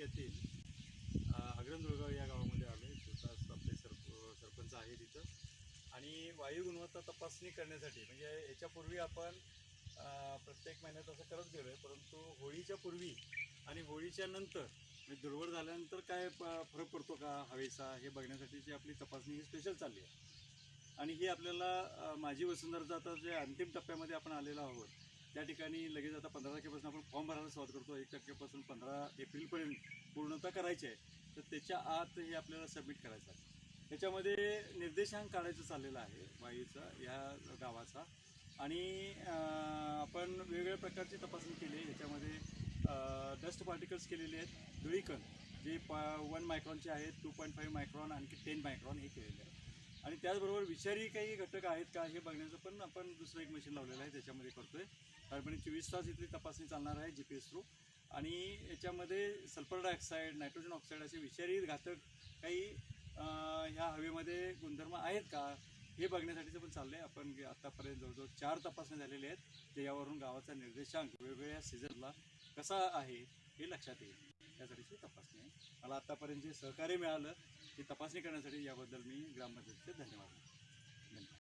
तालुक्यातील अग्रंदुळगाव या गावामध्ये आलो आहे आपले सरप सरपंच आहे तिथं आणि वायू गुणवत्ता तपासणी करण्यासाठी म्हणजे याच्यापूर्वी आपण प्रत्येक महिन्यात असं करत गेलो आहे परंतु होळीच्या पूर्वी आणि होळीच्या नंतर म्हणजे धुळवड झाल्यानंतर काय प- फरक पडतो का हवेचा हे बघण्यासाठीची आपली तपासणी ही स्पेशल चालली आहे. आणि ही आपल्याला माझी वसुंधराचं आता जे अंतिम टप्प्यामध्ये आपण आलेलो आहोत त्या ठिकाणी लगेच आता पंधरा तारखेपासून आपण फॉर्म भरायला सुरुवात करतो. एक तारखेपासून पंधरा एप्रिलपर्यंत पूर्णता करायची आहे. तर त्याच्या आत हे आपल्याला सबमिट करायचं आहे. त्याच्यामध्ये निर्देशांक काढायचं चाललेलं आहे वायूचा ह्या गावाचा. आणि आपण वेगवेगळ्या प्रकारची तपासणी केली आहे. याच्यामध्ये डस्ट पार्टिकल्स केलेले आहेत. धुळीकण जे प वन मायक्रॉनचे आहेत टू पॉईंट फाईव्ह मायक्रॉन आणखी टेन मायक्रॉन हे केलेले आहे आणि त्याचबरोबर विषारी काही घटक आहेत का हे बघण्याचं पण आपण दुसरं एक मशीन लावलेलं आहे. त्याच्यामध्ये करतो आहे साधारणपणे चोवीस तास इथली तपासणी चालणार आहे जी पी एस थ्रू आणि याच्यामध्ये सल्फर डायऑक्साईड नायट्रोजन ऑक्साईड असे विषारी घातक काही ह्या हवेमध्ये गुणधर्म आहेत का हे बघण्यासाठीचं पण चाललं आहे आपण आत्तापर्यंत जवळजवळ चार तपासण्या झालेल्या आहेत ते यावरून गावाचा निर्देशांक वेगवेगळ्या सीझनला कसा आहे हे लक्षात येईल. त्यासाठीची तपासणी आहे. मला आत्तापर्यंत जे सहकार्य मिळालं ते तपासणी करण्यासाठी याबद्दल मी ग्रामपंचायतीचे धन्यवाद धन्यवाद.